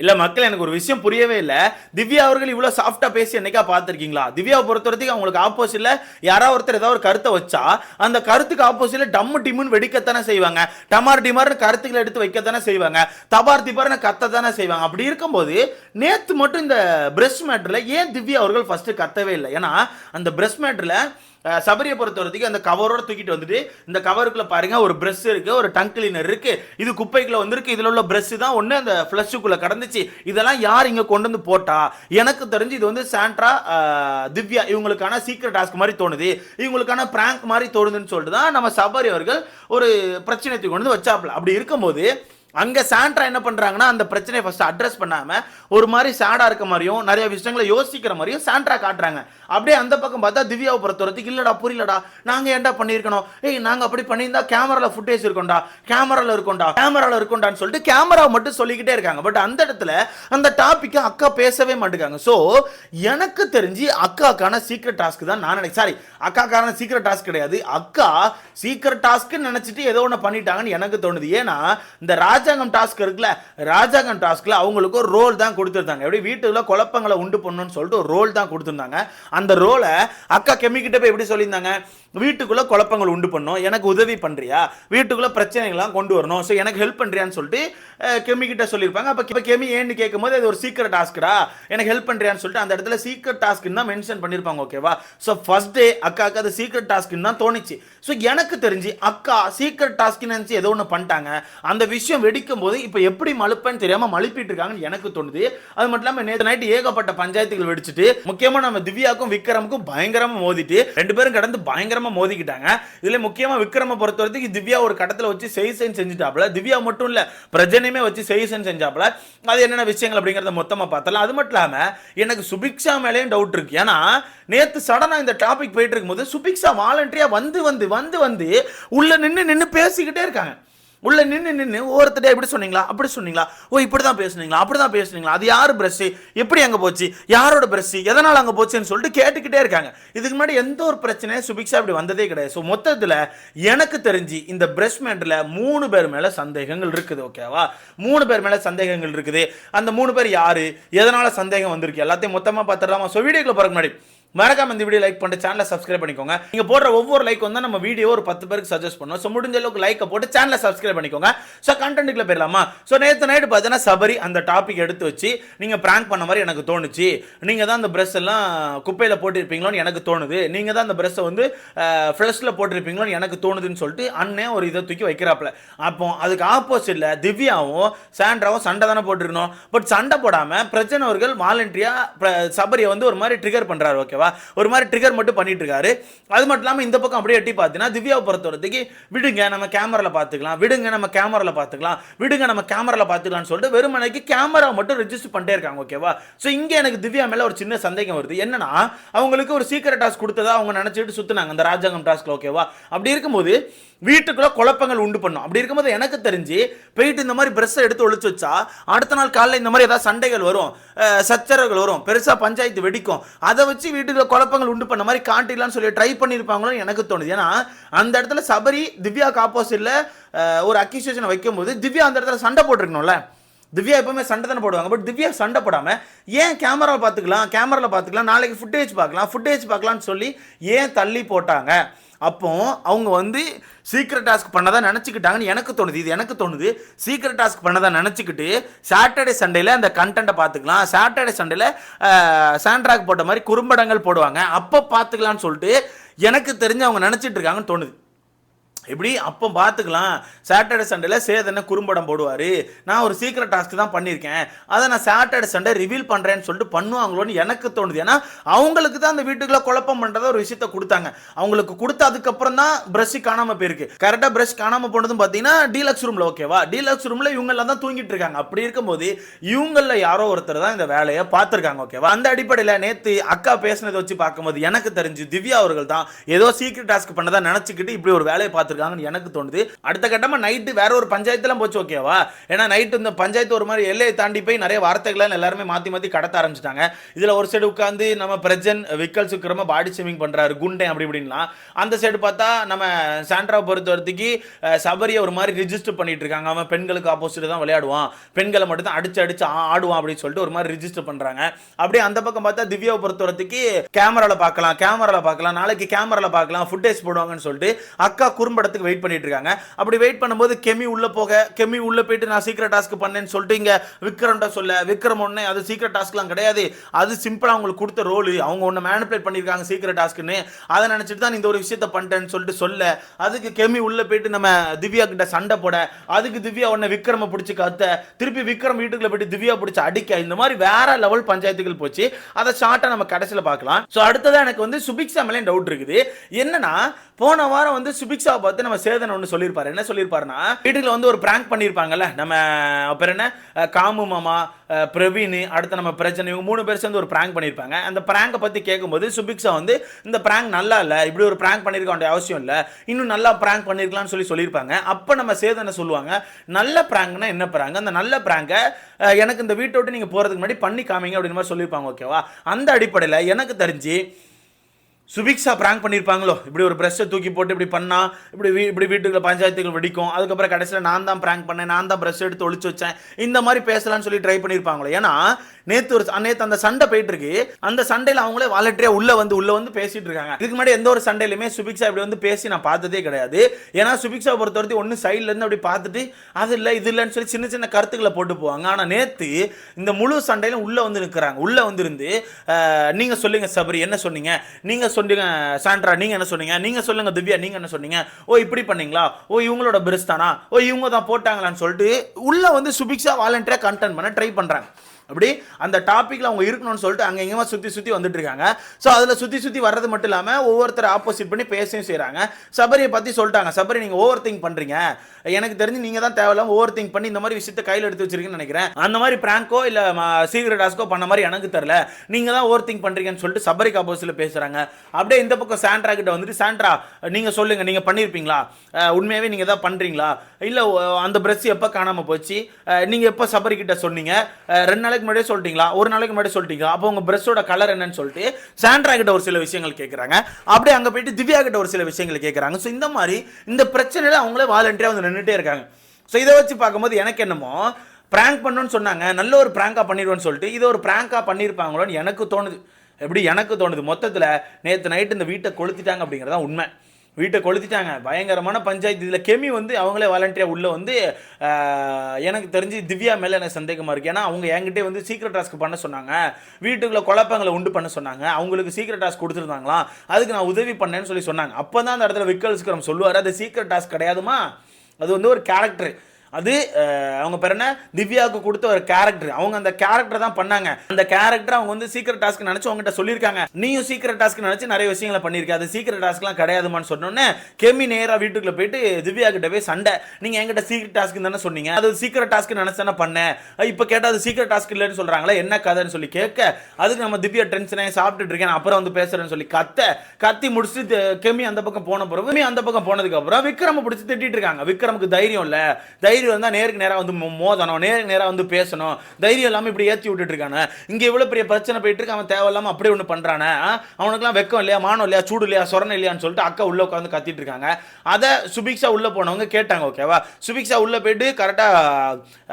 இல்லை மக்கள் எனக்கு ஒரு விஷயம் புரியவே இல்லை. திவ்யா அவர்கள் இவ்வளோ சாஃப்டாக பேசி என்னைக்கா பார்த்துருக்கீங்களா? திவ்யாவை பொறுத்த வரைக்கும் அவங்களுக்கு ஆப்போசிட்டில் யாராவது ஒருத்தர் ஏதாவது ஒரு கருத்தை வச்சா அந்த கருத்துக்கு ஆப்போசிட்டில் டம்மு டிம்முன்னு வெடிக்கத்தானே செய்வாங்க. டமார் டிமார்னு கருத்துக்களை எடுத்து வைக்கத்தானே செய்வாங்க. தபார் திபார்னு கத்தத்தானே செய்வாங்க. அப்படி இருக்கும்போது நேற்று மட்டும் இந்த பிரஷ் மேட்டரில் ஏன் திவ்யா அவர்கள் ஃபஸ்ட்டு கத்தவே இல்லை? ஏன்னா அந்த பிரஷ் மேட்டரில் சபரியை பொறுத்த வரைக்கும் அந்த கவரோட தூக்கிட்டு வந்துட்டு இந்த கவருக்குள்ள பாருங்க ஒரு பிரஷ் இருக்கு ஒரு டங் கிளீனர் இருக்கு இது குப்பைக்குள்ள வந்திருக்கு இதுல உள்ள பிரஷ் தான் ஒண்ணு அந்த ஃபிளஷுக்குள்ள கடந்துச்சு. இதெல்லாம் யார் இங்க கொண்டு வந்து போட்டா? எனக்கு தெரிஞ்சு இது வந்து சாண்ட்ரா திவ்யா இவங்களுக்கான சீக்ரெட் டாஸ்க் மாதிரி தோணுது. இவங்களுக்கான பிராங்க் மாதிரி தோணுதுன்னு சொல்லிட்டு தான் நம்ம சபரி அவர்கள் ஒரு பிரச்சனையை கொண்டு வந்து வச்சாப்ல அப்படி இருக்கும்போது அங்கே சாண்ட்ரா என்ன பண்ணுறாங்கன்னா அந்த பிரச்சனையை ஃபஸ்ட் அட்ரஸ் பண்ணாமல் ஒரு மாதிரி சேடாக இருக்க மாதிரியும் நிறைய விஷயங்களை யோசிக்கிற மாதிரியும் சாண்ட்ரா காட்டுறாங்க. அப்படியே அந்த பக்கம் பார்த்தா திவ்யாவை பொறுத்தவரத்துக்கு இல்லைடா புரியலடா நாங்கள் ஏன்டா பண்ணியிருக்கணும்? ஏய் நாங்கள் அப்படி பண்ணியிருந்தா கேமராவில் ஃபுட்டேஜ் இருக்கும்டா கேமராவில் இருக்கோண்டா கேமராவில் இருக்கோண்டான்னு சொல்லிட்டு கேமரா மட்டும் சொல்லிக்கிட்டே இருக்காங்க. பட் அந்த இடத்துல அந்த டாப்பிக்கை அக்கா பேசவே மாட்டேங்காங்க ஸோ எனக்கு தெரிஞ்சு அக்காக்கான சீக்ரெட் டாஸ்க் தான் நான் நினைக்கிறேன். சாரி அக்காக்கான சீக்ரெட் டாஸ்க் கிடையாது. அக்கா சீக்ரெட் டாஸ்க்னு நினச்சிட்டு ஏதோ ஒன்று பண்ணிட்டாங்கன்னு எனக்கு தோணுது. ஏன்னா இந்த ராஜாங்கம் டாஸ்க் இருக்குல்ல ராஜாங்கம் டாஸ்க்கில் அவங்களுக்கு ஒரு ரோல் தான் கொடுத்துருந்தாங்க. எப்படி? வீட்டுக்குள்ள குழப்பங்களை உண்டு பண்ணணும்னு சொல்லிட்டு ஒரு ரோல் தான் கொடுத்துருந்தாங்க. அந்த ரோலை அக்கா கெமிக்கிட்ட போய் எப்படி சொல்லியிருந்தாங்க? வீட்டுக்குள்ளே குழப்பங்கள் உண்டு பண்ணும். எனக்கு உதவி பண்ணுறியா வீட்டுக்குள்ளே பிரச்சனைகள்லாம் கொண்டு வரணும். ஸோ எனக்கு ஹெல்ப் பண்ணுறியான்னு சொல்லிட்டு கெமிக்கிட்ட சொல்லியிருப்பாங்க. அப்போ இப்போ கெமி ஏன்னு கேட்கும்போது அது ஒரு சீக்கிரம் டாஸ்க்டா எனக்கு ஹெல்ப் பண்ணுறியான்னு சொல்லிட்டு அந்த இடத்துல சீக்கிரம் டாஸ்க்னு தான் மென்ஷன் பண்ணியிருப்பாங்க ஓகேவா ஸோ ஃபர்ஸ்ட் டே அக்காவுக்கு அது சீக்கிரட் டாஸ்க்னு தான் தோணுச்சு. ஸோ எனக்கு தெரிஞ்சு அக்கா சீக்கிரட் டாஸ்க்னு நினச்சி ஏதோ ஒன்று பண்ணிட்டாங்க. அந்த விஷயம் வெடிக்கும் போது இப்போ எப்படி மழுப்பேன்னு தெரியாமல் மழுப்பிட்டு இருக்காங்கன்னு எனக்கு தோணுது. அது மட்டும் இல்லாமல் நேற்று நைட்டு ஏகப்பட்ட பஞ்சாயத்துகள் வெடிச்சிட்டு முக்கியமாக நம்ம திவ்யாக்கும் விக்ரமுக்கும் பயங்கரமாக மோதிட்டு ரெண்டு பேரும் கடந்து பயங்கரமா மோதிக்கிட்டாங்க. இதில் முக்கியமா விக்ரம பொறுத்த வரைக்கும் திவ்யா ஒரு கட்டத்தில் வச்சு செய்சன் செஞ்சுட்டாப்புல. திவ்யா மட்டும் இல்லை பிரஜனையுமே வச்சு செய்சன் செஞ்சாப்புல. அது என்னென்ன விஷயங்கள் அப்படிங்கிறத மொத்தமாக பார்த்தலாம் அது மட்டும் இல்லாமல் எனக்கு சுபிக்ஷா மேலேயும் டவுட் இருக்கு. ஏன்னா நேற்று சடனாக இந்த டாபிக் போயிட்டு இருக்கும்போது சுபிக்ஷா வாலண்டியாக வந்து வந்து வந்து வந்து உள்ளே நின்று நின்று பேசிக்கிட்டே இருக்காங்க. உள்ள நின்று நின்று ஒவ்வொருத்தட்டே எப்படி சொன்னீங்களா? அப்படி சொன்னீங்களா? ஓ இப்படி தான் பேசுனீங்களா? அப்படி தான் பேசுனீங்களா? அது யார் பிரஷ் எப்படி அங்கே போச்சு? யாரோட பிரஷ் எதனால் அங்கே போச்சுன்னு சொல்லிட்டு கேட்டுக்கிட்டே இருக்காங்க. இதுக்கு முன்னாடி எந்த ஒரு பிரச்சனையும் சுபிக்ஷா இப்படி வந்ததே கிடையாது. ஸோ மொத்தத்தில் எனக்கு தெரிஞ்சு இந்த பிரஷ் மேட்டில் மூணு பேர் மேலே சந்தேகங்கள் இருக்குது ஓகேவா மூணு பேர் மேலே சந்தேகங்கள் இருக்குது. அந்த மூணு பேர் யார்? எதனால் சந்தேகம் வந்திருக்கு? எல்லாத்தையும் மொத்தமாக பார்த்துடலாமா? ஸோ வீடியோக்குள்ள போகிற முன்னாடி மறக்காம இந்த வீடியோ லைக் பண்ணிட்டு சேனலை சப்ஸ்கிரைப் பண்ணிக்கோங்க. நீங்க போடுற ஒவ்வொரு லைக் வந்து நம்ம வீடியோ ஒரு பத்து பேருக்கு சஜஸ்ட் பண்ணுவோம். ஸோ முடிஞ்ச அளவுக்கு லைக்கை போட்டு சேனலை சப்ஸ்கிரைப் பண்ணிக்கோங்க. ஸோ கண்டென்ட்டுக்குள்ள போயிடலாமா? ஸோ நேற்று நைட்டு பார்த்தீங்கன்னா சபரி அந்த டாபிக் எடுத்து வச்சு நீங்க பிராங்க் பண்ண மாதிரி எனக்கு தோணுச்சு. நீங்க தான் அந்த பிரஷ் எல்லாம் குப்பையில போட்டிருப்பீங்களோன்னு எனக்கு தோணுது. நீங்க தான் அந்த பிரஷ்ஷை வந்து ஃப்ரெஷ்ஷில் போட்டிருப்பீங்களோன்னு எனக்கு தோணுதுன்னு சொல்லிட்டு அண்ணன் ஒரு இதை தூக்கி வைக்கிறாப்ல அப்போ அதுக்கு ஆப்போசிட்ல திவ்யாவும் சாண்ட்ராவும் சண்டை தானே போட்டிருக்கணும். பட் சண்டை போடாம பிரச்சனை அவர்கள் வாலண்டியா சபரியை வந்து ஒரு மாதிரி ட்ரிகர் பண்றாரு ஓகேவா? ஒரு மாதிரி ட்ரிகர் மட்டும் பண்ணிட்டு இருக்காரு அது மட்டும் இல்லாமல் இந்த பக்கம் அப்படியே எட்டி பார்த்தீங்கன்னா திவ்யாவை பொறுத்தவரத்துக்கு விடுங்க நம்ம கேமரால பார்த்துக்கலாம். விடுங்க நம்ம கேமரால பார்த்துக்கலாம். விடுங்க நம்ம கேமரால பார்த்துக்கலாம்னு சொல்லிட்டு வெறுமனைக்கு கேமரா மட்டும் ரெஜிஸ்டர் பண்ணிட்டே இருக்காங்க ஓகேவா? ஸோ இங்கே எனக்கு திவ்யா மேல ஒரு சின்ன சந்தேகம் வருது. என்னன்னா அவங்களுக்கு ஒரு சீக்கிரம் டாஸ்க் கொடுத்ததா அவங்க நினைச்சிட்டு சுத்துனாங்க அந்த ராஜாங்கம் டாஸ்க்கில் ஓகேவா? அப்படி இருக்கும்போது வீட்டுக்குள்ள குழப்பங்கள் உண்டு பண்ணும். அப்படி இருக்கும்போது எனக்கு தெரிஞ்சு போயிட்டு இந்த மாதிரி பிரஸ்ஸை எடுத்து ஒழிச்சு வச்சா அடுத்த நாள் காலைல இந்த மாதிரி ஏதாவது சண்டைகள் வரும் சச்சரவுகள் வரும் பெருசா பஞ்சாயத்து வெடிக்கும். அதை வச்சு வீட்டு வீட்டுக்குள்ள குழப்பங்கள் உண்டு பண்ண மாதிரி காட்டிடலாம்னு சொல்லி ட்ரை பண்ணியிருப்பாங்களோன்னு எனக்கு தோணுது. ஏன்னா அந்த இடத்துல சபரி திவ்யாக்கு ஆப்போசிட்டில் ஒரு அக்யூசியேஷனை வைக்கும்போது திவ்யா அந்த இடத்துல சண்டை போட்டிருக்கணும்ல. திவ்யா எப்பவுமே சண்டை தானே போடுவாங்க. பட் திவ்யா சண்டை போடாமல் ஏன் கேமராவில் பார்த்துக்கலாம் கேமராவில் பார்த்துக்கலாம் நாளைக்கு ஃபுட்டேஜ் பார்க்கலாம் ஃபுட்டேஜ் பார்க்கலாம்னு சொல்லி ஏன் தள்ளி போட்டாங்க? அப்போ அவங்க வந்து சீக்கிரட் டாஸ்க் பண்ணதா நினச்சிக்கிட்டாங்கன்னு எனக்கு தோணுது. இது எனக்கு தோணுது. சீக்கிரட் டாஸ்க் பண்ணதா நினச்சிக்கிட்டு சாட்டர்டே சண்டேல அந்த கண்டென்ட்டை பார்த்துக்கலாம். சாட்டர்டே சண்டேல சாண்ட்ராக் போட்ட மாதிரி குறும்படங்கள் போடுவாங்க. அப்போ பார்த்துக்கலாம்னு சொல்லிட்டு எனக்கு தெரிஞ்சு அவங்க நினச்சிட்டு இருக்காங்கன்னு தோணுது. எப்படி? அப்போ பார்த்துக்கலாம் சாட்டர்டே சண்டேல சேதனை குறும்படம் போடுவார். நான் ஒரு சீக்கிரம் டாஸ்க் தான் பண்ணியிருக்கேன். அதை நான் சாட்டர்டே சண்டே ரிவீல் பண்ணுறேன்னு சொல்லிட்டு பண்ணுவாங்களோன்னு எனக்கு தோணுது. ஏன்னா அவங்களுக்கு தான் அந்த வீட்டுக்குள்ள குழப்பம் பண்ணுறத ஒரு விஷயத்த கொடுத்தாங்க. அவங்களுக்கு கொடுத்த அதுக்கப்புறம் தான் ப்ரஷ் காணாமல் போயிருக்கு. கரெக்டாக ப்ரஷ் காணாமல் போனதும் பார்த்தீங்கன்னா டீலக்ஸ் ரூமில் ஓகேவா டீலக்ஸ் ரூமில் இவங்கெல்லாம் தான் தூங்கிட்டு இருக்காங்க. அப்படி இருக்கும்போது இவங்களில் யாரோ ஒருத்தர் தான் இந்த வேலையை பார்த்துருக்காங்க ஓகேவா அந்த அடிப்படையில் நேற்று அக்கா பேசினதை வச்சு பார்க்கும்போது எனக்கு தெரிஞ்சு திவ்யா அவர்கள் தான் ஏதோ சீக்கிரம் டாஸ்க் பண்ணதா நினச்சிக்கிட்டு இப்படி ஒரு வேலையை பார்த்துருக்காங்க. இருக்காங்கன்னு எனக்கு தோணுது. அடுத்த கட்டமா நைட்டு வேற ஒரு பஞ்சாயத்துலாம் போச்சு ஓகேவா ஏன்னா நைட்டு இந்த பஞ்சாயத்து ஒரு மாதிரி எல்லையை தாண்டி போய் நிறைய வார்த்தைகளை எல்லாருமே மாற்றி மாற்றி கடத்த ஆரம்பிச்சிட்டாங்க. இதுல ஒரு சைடு உட்காந்து நம்ம பிரஜன் விக்கல் சுக்கிரமா பாடி ஷேமிங் பண்ணுறாரு குண்டை அப்படி இப்படின்லாம். அந்த சைடு பார்த்தா நம்ம சாண்ட்ரா பொறுத்த வரைக்கும் சபரியை ஒரு மாதிரி ரிஜிஸ்டர் பண்ணிட்டு இருக்காங்க. அவன் பெண்களுக்கு ஆப்போசிட் தான் விளையாடுவான். பெண்களை மட்டும் தான் அடிச்சு அடிச்சு ஆடுவான் அப்படின்னு சொல்லிட்டு ஒரு மாதிரி ரிஜிஸ்டர் பண்றாங்க. அப்படியே அந்த பக்கம் பார்த்தா திவ்யாவை பொறுத்த வரைக்கும் கேமரால பார்க்கலாம் கேமராவில் பார்க்கலாம் நாளைக்கு கேமராவில் பார்க்கலாம் ஃபுட்டேஜ் போடுவாங்கன்னு சொல்லிட்டு அக்கா குறும்பட படத்துக்கு வெயிட் பண்ணிட்டு இருக்காங்க அப்படி வெயிட் பண்ணும்போது கெமி உள்ள போக கெமி உள்ள போயிட்டு நான் சீக்கிரம் டாஸ்க் பண்ணேன்னு சொல்லிட்டு இங்க விக்ரம்கிட்ட சொல்ல விக்ரம் ஒண்ணு அது சீக்கிரம் டாஸ்க்லாம் கிடையாது. அது சிம்பிளா அவங்களுக்கு கொடுத்த ரோல் அவங்க ஒன்று மேனிபுலேட் பண்ணியிருக்காங்க சீக்கிரம் டாஸ்க்குன்னு அதை நினைச்சிட்டு தான் இந்த ஒரு விஷயத்த பண்ணிட்டேன்னு சொல்லிட்டு சொல்ல. அதுக்கு கெமி உள்ள போயிட்டு நம்ம திவ்யா கிட்ட சண்டை போட அதுக்கு திவ்யா உடனே விக்ரம பிடிச்சி கத்த திருப்பி விக்ரம் வீட்டுக்குள்ள போயிட்டு திவ்யா பிடிச்சி அடிக்க. இந்த மாதிரி வேற லெவல் பஞ்சாயத்துகள் போச்சு. அதை ஷார்ட்டா நம்ம கடைசியில் பார்க்கலாம். ஸோ அடுத்ததான் எனக்கு வந்து சுபிக்ஷா மேலே டவுட் இருக்குது. என்னன்னா போன வாரம் வந்து சுபிக்ஷாவை பார்த்து நம்ம சேதன் ஒன்று சொல்லியிருப்பாரு. என்ன சொல்லியிருப்பாருன்னா வீட்டுக்குள்ள வந்து ஒரு பிராங்க் பண்ணியிருப்பாங்கல்ல. நம்ம பேர் என்ன? காமு மாமா பிரவீன் அடுத்து நம்ம பிரச்சனை இவங்க மூணு பேர் சேர்ந்து ஒரு பிராங்க் பண்ணியிருப்பாங்க. அந்த பிராங்கை பற்றி கேட்கும்போது சுபிக்ஸா வந்து இந்த பிராங்க் நல்லா இல்லை இப்படி ஒரு பிராங்க் பண்ணியிருக்க வேண்டிய அவசியம் இல்லை இன்னும் நல்லா பிராங்க் பண்ணியிருக்கலாம்னு சொல்லி சொல்லியிருப்பாங்க. அப்போ நம்ம சேதனை சொல்லுவாங்க. நல்ல பிராங்க்னா என்ன பிராங்க் அந்த நல்ல பிராங்கை எனக்கு இந்த வீட்டை விட்டு நீங்கள் போகிறதுக்கு முன்னாடி பண்ணி காமிங்க அப்படின்னு மாதிரி சொல்லியிருப்பாங்க ஓகேவா அந்த அடிப்படையில் எனக்கு தெரிஞ்சு சுபிக்ஷா பிராங்க் பண்ணியிருப்பாங்களோ இப்படி ஒரு ப்ரெஷ்ஷை தூக்கி போட்டு இப்படி பண்ணா இப்படி வீ இப்படி வீட்டுக்குள்ள பஞ்சாயத்துகள் வெடிக்கும். அதுக்கப்புறம் கடைசியில் நான் தான் பிராங்க் பண்ணேன் நான் தான் ப்ரெஷ் எடுத்து ஒழிச்சு வச்சேன். இந்த மாதிரி பேசலாம்னு சொல்லி ட்ரை பண்ணியிருப்பாங்களோ ஏன்னா நேற்று ஒரு நேற்று அந்த சண்டை போயிட்டு இருக்கு அந்த சண்டையில் அவங்களே வாலண்டரியா உள்ள வந்து உள்ள வந்து பேசிட்டு இருக்காங்க. இதுக்கு முன்னாடி எந்த ஒரு சண்டையிலுமே சுபிக்ஷா இப்படி வந்து பேசி நான் பார்த்ததே கிடையாது. ஏன்னா சுபிக்ஷா பொறுத்த வரைக்கும் ஒன்று சைட்ல இருந்து அப்படி பார்த்துட்டு அது இல்லை இது இல்லைன்னு சொல்லி சின்ன சின்ன கருத்துக்களை போட்டு போவாங்க. ஆனால் நேற்று இந்த முழு சண்டையிலும் உள்ள வந்து நிற்கிறாங்க உள்ள வந்து இருந்து அஹ், நீங்க சொல்லுங்க சபரி என்ன சொன்னீங்க? நீங்க சொன்னீங்க சாண்ட்ரா நீங்க என்ன சொன்னீங்க? நீங்க சொல்லுங்க திவ்யா நீங்க என்ன சொன்னீங்க? ஓ இப்படி பண்ணீங்களா? ஓ இவங்களோட பிரிஸ் தானா? ஓ இவங்க தான் போட்டாங்களான்னு சொல்லிட்டு உள்ள வந்து சுபிக்ஷா வாலண்டியராக கண்டென்ட் பண்ண ட்ரை பண்றாங்க. அப்படி அந்த டாப்பிக்கில் அவங்க இருக்கணும்னு சொல்லிட்டு அங்கே எங்கேயுமா சுற்றி சுற்றி வந்துட்டு இருக்காங்க ஸோ அதில் சுற்றி சுற்றி வர்றது மட்டும் இல்லாமல் ஒவ்வொருத்தர் ஆப்போசிட் பண்ணி பேசவும் செய்கிறாங்க சபரியை பற்றி சொல்லிட்டாங்க. சபரி நீங்கள் ஓவர் திங்க் பண்ணுறீங்க எனக்கு தெரிஞ்சு நீங்கள் தான் தேவையில்லாம ஓவர் திங்க் பண்ணி இந்த மாதிரி விஷயத்தை கையில் எடுத்து வச்சிருக்கீங்கன்னு நினைக்கிறேன். அந்த மாதிரி பிராங்கோ இல்லை சீக்ரெட் ஆஸ்கோ பண்ண மாதிரி எனக்கு தெரில நீங்கள் தான் ஓவர் திங்க் பண்ணுறீங்கன்னு சொல்லிட்டு சபரிக்கு ஆப்போசிட்டில் பேசுகிறாங்க அப்படியே இந்த பக்கம் சாண்ட்ரா கிட்ட வந்துட்டு சாண்ட்ரா நீங்கள் சொல்லுங்கள் நீங்கள் பண்ணியிருப்பீங்களா உண்மையாகவே நீங்கள் தான் பண்ணுறீங்களா இல்லை அந்த ப்ரெஷ் எப்போ காணாமல் போச்சு? நீங்கள் எப்போ சபரி கிட்ட சொன்னீங்க? ரெண்டு நாளைக்கு முன்னாடியே சொல்லிட்டீங்களா? ஒரு நாளைக்கு முன்னாடி சொல்லிட்டீங்களா? அப்போ உங்கள் பிரஷோட கலர் என்னன்னு சொல்லிட்டு சாண்ட்ரா கிட்ட ஒரு சில விஷயங்கள் கேட்குறாங்க அப்படியே அங்கே போயிட்டு திவ்யா கிட்ட ஒரு சில விஷயங்கள் கேட்குறாங்க ஸோ இந்த மாதிரி இந்த பிரச்சனையில அவங்களே வாலண்டியராக வந்து நின்றுட்டே இருக்காங்க. ஸோ இதை வச்சு பார்க்கும்போது எனக்கு என்னமோ ப்ராங்க் பண்ணணும்னு சொன்னாங்க. நல்ல ஒரு ப்ராங்காக பண்ணிடுவோன்னு சொல்லிட்டு இதை ஒரு ப்ராங்காக பண்ணியிருப்பாங்களோன்னு எனக்கு தோணுது. எப்படி? எனக்கு தோணுது. மொத்தத்தில் நேற்று நைட்டு இந்த வீட்டை கொளுத்திட்டாங்க அப்படிங்கிறதான் உண்மை. வீட்டை கொளுத்திட்டாங்க. பயங்கரமான பஞ்சாயத்து. இதில் கெமி வந்து அவங்களே வாலண்டியாக உள்ளே வந்து எனக்கு தெரிஞ்சு திவ்யா மேலே எனக்கு சந்தேகமாக இருக்குது ஏன்னா அவங்க என்கிட்டே வந்து சீக்ரெட் டாஸ்க் பண்ண சொன்னாங்க. வீட்டுக்குள்ளே குழப்பங்களை உண்டு பண்ண சொன்னாங்க. அவங்களுக்கு சீக்ரெட் டாஸ்க் கொடுத்துருந்தாங்களாம். அதுக்கு நான் உதவி பண்ணேன்னு சொல்லி சொன்னாங்க. அப்போ தான் அந்த இடத்துல விக்கல்ஸ்கரம் சொல்லுவார் அது சீக்ரெட் டாஸ்க் கிடையாதுமா அது வந்து ஒரு கேரக்டர் அது அவங்க பேர் என்ன? திவ்யாவுக்கு கொடுத்த ஒரு கேரக்டர் அவங்க அந்த கேரக்டர் தான் பண்ணாங்க. அந்த கேரக்டர் அவங்க வந்து சீக்கிரம் டாஸ்க் நினச்சி அவங்ககிட்ட சொல்லியிருக்காங்க. நீயும் சீக்கிரம் டாஸ்க் நினச்சி நிறைய விஷயங்களை பண்ணியிருக்க. அது சீக்கிரம் டாஸ்க்லாம் கிடையாதுமான்னு சொன்னோன்னே கெமி நேரா வீட்டுக்குள்ள போயிட்டு திவ்யா கிட்ட போய் சண்டை. நீங்க என்கிட்ட சீக்கிரம் டாஸ்க் தானே சொன்னீங்க. அது சீக்கிரம் டாஸ்க் நினைச்சு தானே பண்ணேன் இப்போ கேட்டால் அது சீக்கிரம் டாஸ்க் இல்லைன்னு சொல்கிறாங்களே என்ன கதைன்னு சொல்லி கேட்க அதுக்கு நம்ம திவ்யா டென்ஷனே சாப்பிட்டுட்டு இருக்கேன். அப்புறம் வந்து பேசுகிறேன்னு சொல்லி கத்த கத்தி முடிச்சுட்டு கெமி அந்த பக்கம் போன பிறகு கெமி அந்த பக்கம் போனதுக்கப்புறம் விக்ரம பிடிச்சி திட்டிட்டு இருக்காங்க. விக்ரமுக்கு தைரியம் இல்ல. தைரியம் தைரியம் இருந்தால் நேருக்கு நேராக வந்து மோதணும் நேருக்கு நேராக வந்து பேசணும். தைரியம் இல்லாமல் இப்படி ஏத்தி விட்டுட்டு இருக்கானே. இங்க இவ்வளவு பெரிய பிரச்சனை போயிட்டு இருக்கு. அவன் தேவையில்லாம அப்படி ஒண்ணு பண்ணுறானே அவனுக்குலாம் வெக்கம் இல்லையா மானம் இல்லையா சூடு இல்லையா சொரணம் இல்லையான்னு சொல்லிட்டு அக்கா உள்ள உட்காந்து கத்திட்டு இருக்காங்க. அதை சுபிக்ஷா உள்ள போனவங்க கேட்டாங்க ஓகேவா சுபிக்ஷா உள்ள போயிட்டு கரெக்டா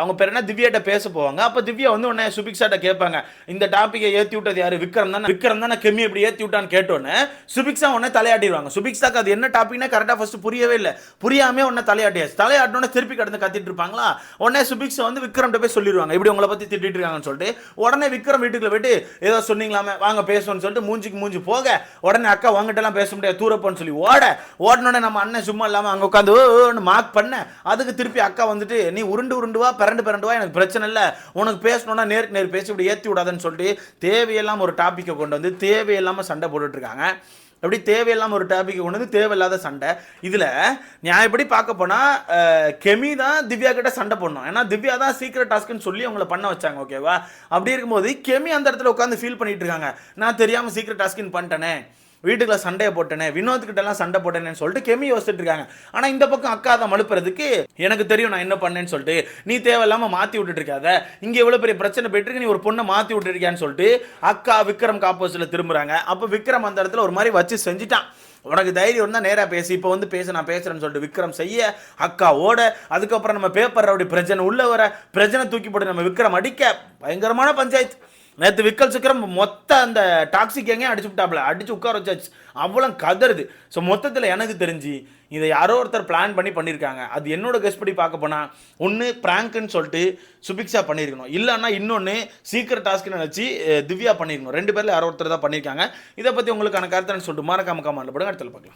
அவங்க பேர் என்ன? திவ்யாட்ட பேச போவாங்க. அப்ப திவ்யா வந்து உடனே சுபிக்ஷாட்ட கேட்பாங்க. இந்த டாப்பிக்கை ஏத்தி விட்டது யாரு? விக்ரம் தானே. விக்ரம் தானே கெமி எப்படி ஏத்தி விட்டான்னு கேட்டோன்னே சுபிக்ஷா உடனே தலையாட்டிடுவாங்க. சுபிக்ஷாக்கு அது என்ன டாபிக்னா கரெக்டாக ஃபஸ்ட்டு புரியவே இல்லை. புரியாம உடனே தலையாட்டியாச்சு. தலையாட்டினோட திருப்பி கடந்து கத்திட்டு இருப்பாங்களா உடனே சுபிக்ஸை வந்து விக்ரம்கிட்ட போய் சொல்லிடுவாங்க இப்படி உங்களை பத்தி திட்டிட்டு இருக்காங்கன்னு சொல்லிட்டு உடனே விக்ரம் வீட்டுக்குள்ள போயிட்டு ஏதோ சொன்னீங்களாமே வாங்க பேசணும்னு சொல்லிட்டு மூஞ்சிக்கு மூஞ்சி போக உடனே அக்கா வாங்கிட்ட எல்லாம் பேச முடியாது தூரப்போன்னு சொல்லி ஓட ஓடனோடனே நம்ம அண்ணன் சும்மா இல்லாம அங்க உட்காந்து மார்க் பண்ண அதுக்கு திருப்பி அக்கா வந்துட்டு நீ உருண்டு உருண்டுவா பிறண்டு எனக்கு பிரச்சனை இல்லை உனக்கு பேசணும்னா நேருக்கு நேர் பேசி இப்படி ஏத்தி விடாதன்னு சொல்லிட்டு தேவையில்லாமல் ஒரு டாப்பிக்கை கொண்டு வந்து தேவையில்லாம சண்டை போட்டுட்டு இருக்காங்க. அப்படி தேவையில்லாம ஒரு டாபிக் கொண்டு வந்து தேவையில்லாத சண்டை. இதில் நியாயப்படி பார்க்க போனால் கெமி தான் திவ்யா கிட்ட சண்டை போடணும். ஏன்னா திவ்யா தான் சீக்கிரம் டாஸ்க்னு சொல்லி அவங்கள பண்ண வச்சாங்க ஓகேவா அப்படி இருக்கும்போது கெமி அந்த இடத்துல உட்காந்து ஃபீல் பண்ணிட்டு இருக்காங்க. நான் தெரியாமல் சீக்கிரம் டாஸ்க்னு பண்ணிட்டேனே. வீட்டுக்குள்ள சண்டையை போட்டேனே வினோத் எல்லாம் சண்டை போட்டேனேன்னு சொல்லிட்டு கெமி யோசிச்சுட்டு இருக்காங்க. ஆனா இந்த பக்கம் அக்கா அதை மழுப்புறதுக்கு எனக்கு தெரியும் நான் என்ன பண்ணேன்னு சொல்லிட்டு நீ தேவையில்லாம மாத்தி விட்டுட்டு இருக்காத இங்க எவ்வளவு பெரிய பிரச்சனை போயிட்டு நீ ஒரு பொண்ணை மாத்தி விட்டுருக்கியான்னு சொல்லிட்டு அக்கா விக்ரம் காப்போசிட்டில் திரும்புறாங்க. அப்ப விக்ரம் அந்த இடத்துல ஒரு மாதிரி வச்சு செஞ்சுட்டான். உனக்கு தைரியம் இருந்தால் நேராக பேசி இப்போ வந்து பேச நான் பேசுகிறேன்னு சொல்லிட்டு விக்ரம் செய்ய அக்கா ஓட அதுக்கப்புறம் நம்ம பேப்பர் ரவுடி பிரச்சனை உள்ள வர பிரச்சனை தூக்கி போட்டு நம்ம விக்ரம் அடிக்க. பயங்கரமான பஞ்சாயத்து. நேற்று விக்கல் சிக்கரம் மொத்த அந்த டாக்ஸிக் எங்கேயும் அடிச்சு விட்டாப்ல. அடிச்சு உட்கார வச்சாச்சு. அவ்வளோ கதறுது. ஸோ மொத்தத்தில் எனக்கு தெரிஞ்சு இதை யாரோ ஒருத்தர் பிளான் பண்ணி பண்ணியிருக்காங்க அது என்னோட கெஸ்ட் படி பார்க்க போனால் ஒன்று ப்ராங்க்னு சொல்லிட்டு சுபிக்ஷா பண்ணியிருக்கணும் இல்லைன்னா இன்னொன்று சீக்கிரம் டாஸ்க்னு நினச்சி திவ்யா பண்ணியிருக்கணும் ரெண்டு பேரில் யாரோ ஒருத்தர் தான் பண்ணியிருக்காங்க இதை பற்றி உங்களுக்கான கருத்துன்னு சொல்லிட்டு மறக்காம கமெண்ட்ல போடுங்க. அடுத்தல பார்க்கலாம்.